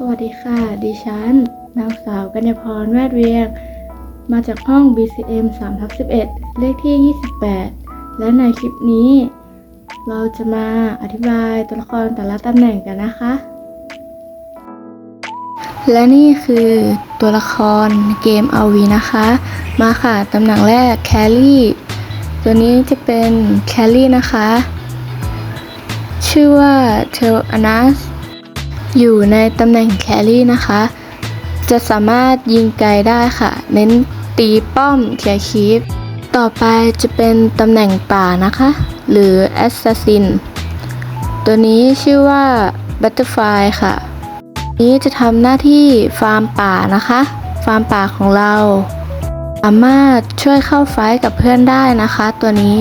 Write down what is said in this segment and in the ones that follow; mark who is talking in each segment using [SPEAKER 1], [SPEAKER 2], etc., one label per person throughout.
[SPEAKER 1] สวัสดีค่ะ ดิฉัน นางสาวกัญญาพรแวดเวียง มาจากห้อง BCM 3ทับ11 เลขที่ 28 และในคลิปนี้ เราจะมาอธิบายตัวละครแต่ละตำแหน่งกันนะคะ และนี่คือตัวละครเกม RV นะคะ มาค่ะตำแหน่งแรกแคลรี่ ตัวนี้จะเป็นแคลรี่นะคะ ชื่อว่าเทลอนัส อยู่ในตำแหน่งแครี่นะคะ จะสามารถยิงไกลได้ค่ะ เน้นตีป้อมเคลียร์คีปต่อไปจะเป็นตำแหน่งป่านะคะ หรือแอสซัสซินตัวนี้ชื่อว่าบัตเตอร์ฟลายค่ะ นี้จะทำหน้าที่ฟาร์มป่านะคะ ฟาร์มป่าของเรา สามารถช่วยเข้าไฟกับเพื่อนได้นะคะ ตัวนี้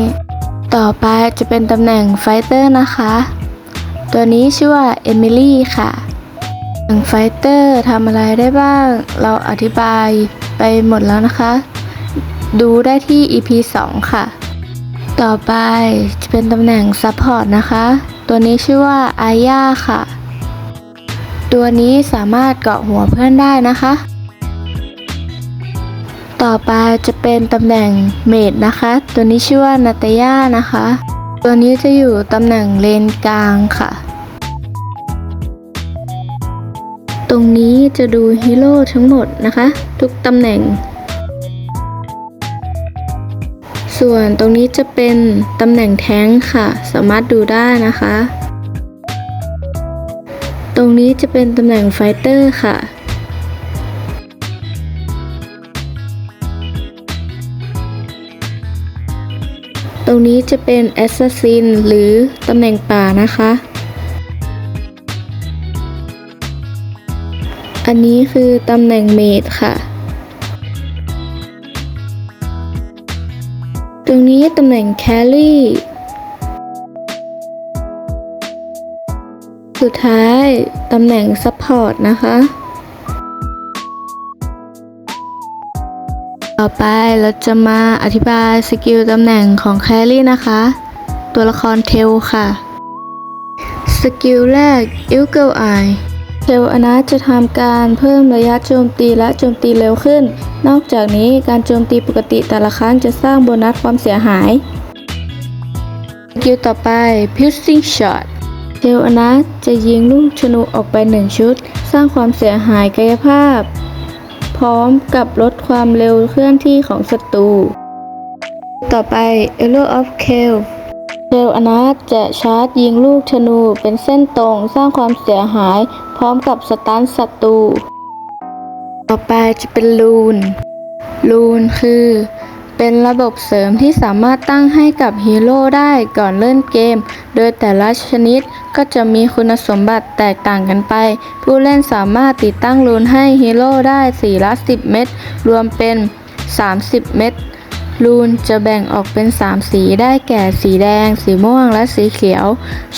[SPEAKER 1] ต่อไปจะเป็นตำแหน่งไฟเตอร์นะคะ ตัวนี้ชื่อว่าเอมิลี่ค่ะหนังไฟเตอร์ทำอะไรได้บ้าง เราอธิบายไปหมดแล้วนะคะ ดูได้ที่ EP 2 ค่ะ ต่อไปจะเป็นตำแหน่งซัพพอร์ตนะคะ ตัวนี้ชื่อว่าอาย่าค่ะ ตัวนี้สามารถเกาะหัวเพื่อนได้นะคะ ต่อไปจะเป็นตำแหน่งเมดนะคะ ตัวนี้ชื่อว่านาตาย่านะคะ ตัวนี้จะอยู่ตำแหน่งเลนกลางค่ะ รงนี้จะดูฮีโร่ทั้งหมดนะคะ ทุกตำแหน่ง ส่วนตรงนี้จะเป็นตำแหน่งแท้งค์ค่ะ สามารถดูได้นะคะ ตรงนี้จะเป็นตำแหน่งไฟเตอร์ค่ะตรงนี้จะเป็นแอสซัสซินหรือตำแหน่งป่านะคะ อันนี้คือตำแหน่งเมดค่ะ ตรงนี้ตำแหน่งแครี่ สุดท้ายตำแหน่งซัพพอร์ตนะคะ ต่อไปเราจะมาอธิบายสกิลตำแหน่งของแครี่นะคะ ตัวละครเทลค่ะ สกิลแรก e a g l e Eye เทลอนาจะทำการเพิ่มระยะโจมตีและโจมตีเร็วขึ้น นอกจากนี้การโจมตีปกติแต่ละครั้งจะสร้างโบนัสความเสียหายสกิลต่อไป Piercing Shot เทลอนาจะยิงลูกธนูออกไปหนึ่งชุด สร้างความเสียหายกายภาพ พร้อมกับลดความเร็วเคลื่อนที่ของศัตรู ต่อไป Arrow of k a l เทลอนาจะชาร์จยิงลูกธนูเป็นเส้นตรงสร้างความเสียหาย พร้อมกับสตันศัตรูต่อไปจะเป็นลูน ลูนคือ เป็นระบบเสริมที่สามารถตั้งให้กับฮีโร่ได้ก่อนเล่นเกม โดยแต่ละชนิดก็จะมีคุณสมบัติแตกต่างกันไป ผู้เล่นสามารถติดตั้งลูนให้ฮีโร่ได้4ละ 10 เม็ดรวมเป็น 30 เม็ด ลูนจะแบ่งออกเป็น 3 สีได้แก่สีแดง สีม่วงและสีเขียว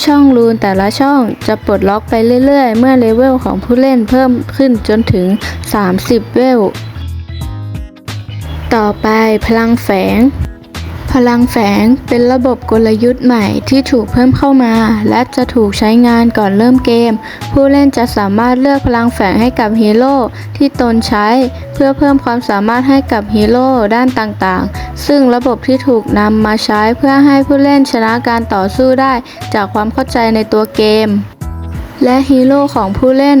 [SPEAKER 1] ช่องลูนแต่ละช่องจะปลดล็อกไปเรื่อยๆ เมื่อเลเวลของผู้เล่นเพิ่มขึ้นจนถึง 30 เวล ต่อไปพลังแฝง พลังแฝงเป็นระบบกลยุทธ์ใหม่ที่ถูกเพิ่มเข้ามา และจะถูกใช้งานก่อนเริ่มเกม ผู้เล่นจะสามารถเลือกพลังแฝงให้กับฮีโร่ที่ตนใช้ เพื่อเพิ่มความสามารถให้กับฮีโร่ด้านต่างๆ ซึ่งระบบที่ถูกนำมาใช้เพื่อให้ผู้เล่นชนะการต่อสู้ได้ จากความเข้าใจในตัวเกม และฮีโร่ของผู้เล่น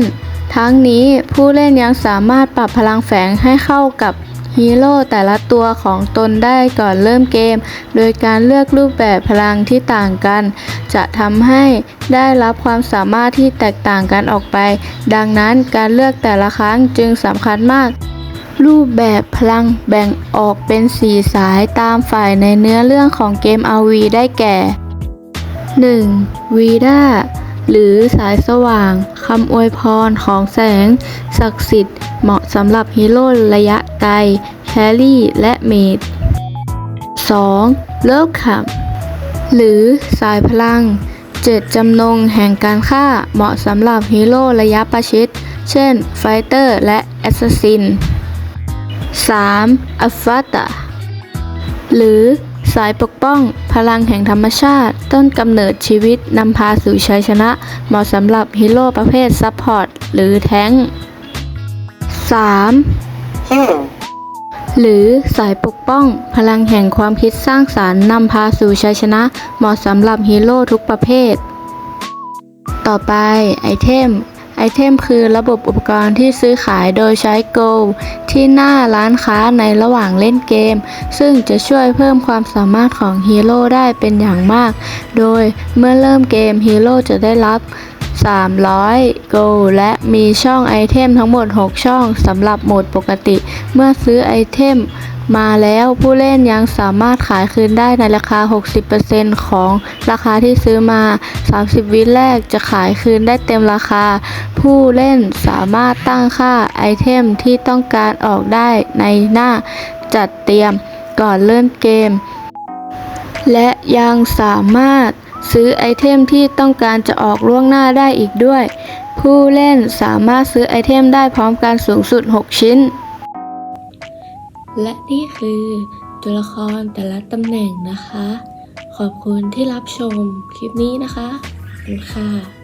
[SPEAKER 1] ทั้งนี้ผู้เล่นยังสามารถปรับพลังแฝงให้เข้ากับ ฮีโร่แต่ละตัวของตนได้ก่อนเริ่มเกม โดยการเลือกรูปแบบพลังที่ต่างกัน จะทำให้ได้รับความสามารถที่แตกต่างกันออกไป ดังนั้นการเลือกแต่ละครั้งจึงสำคัญมากรูปแบบพลังแบ่งออกเป็น4สายตามฝ่ายในเนื้อเรื่องของเกม RV ได้แก่ 1. วีดา หรือสายสว่างคำอวยพรของแสง ศักดิ์สิทธิ์เหมาะสำหรับฮีโร่ระยะไกล แครี่และเมด 2. เลิฟคัมหรือสายพลัง เจตจำนงแห่งการฆ่าเหมาะสำหรับฮีโร่ระยะประชิด เช่น ไฟเตอร์และแอสซัสซิน 3. อัฟฟาตาหรือ สายปกป้องพลังแห่งธรรมชาติ ต้นกำเนิดชีวิตนำพาสู่ชัยชนะ เหมาะสำหรับฮีโร่ประเภทซัพพอร์ตหรือแท้งค์ 3.
[SPEAKER 2] heal,
[SPEAKER 1] หรือสายปกป้อง พลังแห่งความคิดสร้างสารรค์นำพาสู่ชัยชนะ เหมาะสำหรับฮีโร่ทุกประเภท ต่อไปไอเทม ไอเทมคือระบบอุปกรณ์ที่ซื้อขายโดยใช้ Go ที่หน้าร้านค้าในระหว่างเล่นเกม ซึ่งจะช่วยเพิ่มความสามารถของฮีโร่ได้เป็นอย่างมาก โดยเมื่อเริ่มเกมฮีโร่จะได้รับ 300 Go และมีช่องไอเทมทั้งหมด 6 ช่องสำหรับโหมดปกติ เมื่อซื้อไอเทม มาแล้วผู้เล่นยังสามารถขายคืนได้ในราคา 60%ของราคาที่ซื้อมา 30 วิแรกจะขายคืนได้เต็มราคา ผู้เล่นสามารถตั้งค่าไอเทมที่ต้องการออกได้ในหน้าจัดเตรียมก่อนเริ่มเกม และยังสามารถซื้อไอเทมที่ต้องการจะออกล่วงหน้าได้อีกด้วย ผู้เล่นสามารถซื้อไอเทมได้พร้อมกันสูงสุด 6 ชิ้น และนี่คือตัวละครแต่ละตำแหน่งนะคะ ขอบคุณที่รับชมคลิปนี้นะคะขอบคุณค่ะ